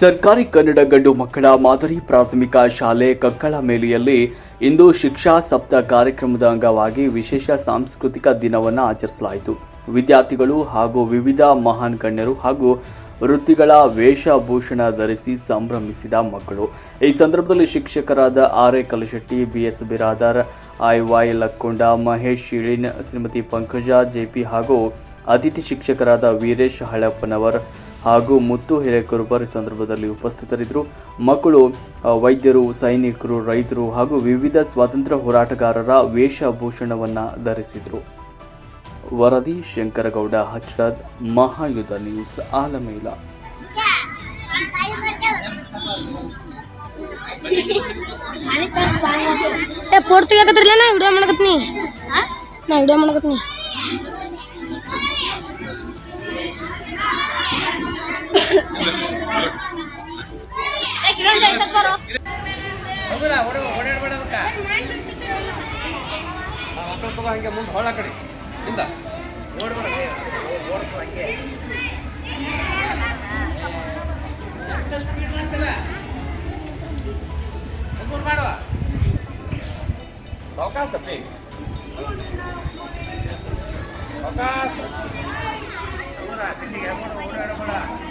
ಸರ್ಕಾರಿ ಕನ್ನಡ ಗಂಡು ಮಕ್ಕಳ ಮಾದರಿ ಪ್ರಾಥಮಿಕ ಶಾಲೆ ಕಕ್ಕಳ ಮೇಲೆಯಲ್ಲಿ ಇಂದು ಶಿಕ್ಷಾ ಸಪ್ತಾಹ ಕಾರ್ಯಕ್ರಮದ ಅಂಗವಾಗಿ ವಿಶೇಷ ಸಾಂಸ್ಕೃತಿಕ ದಿನವನ್ನು ಆಚರಿಸಲಾಯಿತು. ವಿದ್ಯಾರ್ಥಿಗಳು ಹಾಗೂ ವಿವಿಧ ಮಹಾನ್ ಗಣ್ಯರು ಹಾಗೂ ವೃತ್ತಿಗಳ ವೇಷಭೂಷಣ ಧರಿಸಿ ಸಂಭ್ರಮಿಸಿದ ಮಕ್ಕಳು. ಈ ಸಂದರ್ಭದಲ್ಲಿ ಶಿಕ್ಷಕರಾದ R A Kalashetti, B S Biradar, I Y Lakkonda, Mahesh Shilin, Shrimati Pankaja J P ಹಾಗೂ ಅತಿಥಿ ಶಿಕ್ಷಕರಾದ ವೀರೇಶ್ ಹಳಪ್ಪನವರ್ ಹಾಗೂ ಮುತ್ತು ಹಿರೇಕುರುಬರ್ ಈ ಸಂದರ್ಭದಲ್ಲಿ ಉಪಸ್ಥಿತರಿದ್ದರು. ಮಕ್ಕಳು ವೈದ್ಯರು ಸೈನಿಕರು ರೈತರು ಹಾಗೂ ವಿವಿಧ ಸ್ವಾತಂತ್ರ್ಯ ಹೋರಾಟಗಾರರ ವೇಷಭೂಷಣವನ್ನು ಧರಿಸಿದರು. ವರದಿ ಶಂಕರಗೌಡ ಹಚ್ರದ್ ಮಹಾಯುಧ ನ್ಯೂಸ್ ಆಲಮೇಲ. ನಾ ವಿಡಿಯೋ ಮಾಡಕತ್ನಿ. ನಾ ವಿಡಿಯೋ ಮಾಡಕತ್ನಿ. ಹಂಗೆ ಮುಂದೆ ಹೊಳ ಕಡೆ. ಇಂದ. ಓಡ್ಬೇಡ ಹಂಗೆ. ಸ್ಪೀಡ್ ಹುಡುಗರು ಮಾಡುವ ಅವಕಾಶ. ಬೇಗ ಅವಕಾಶ ಓಡಾಡಬೇಡ.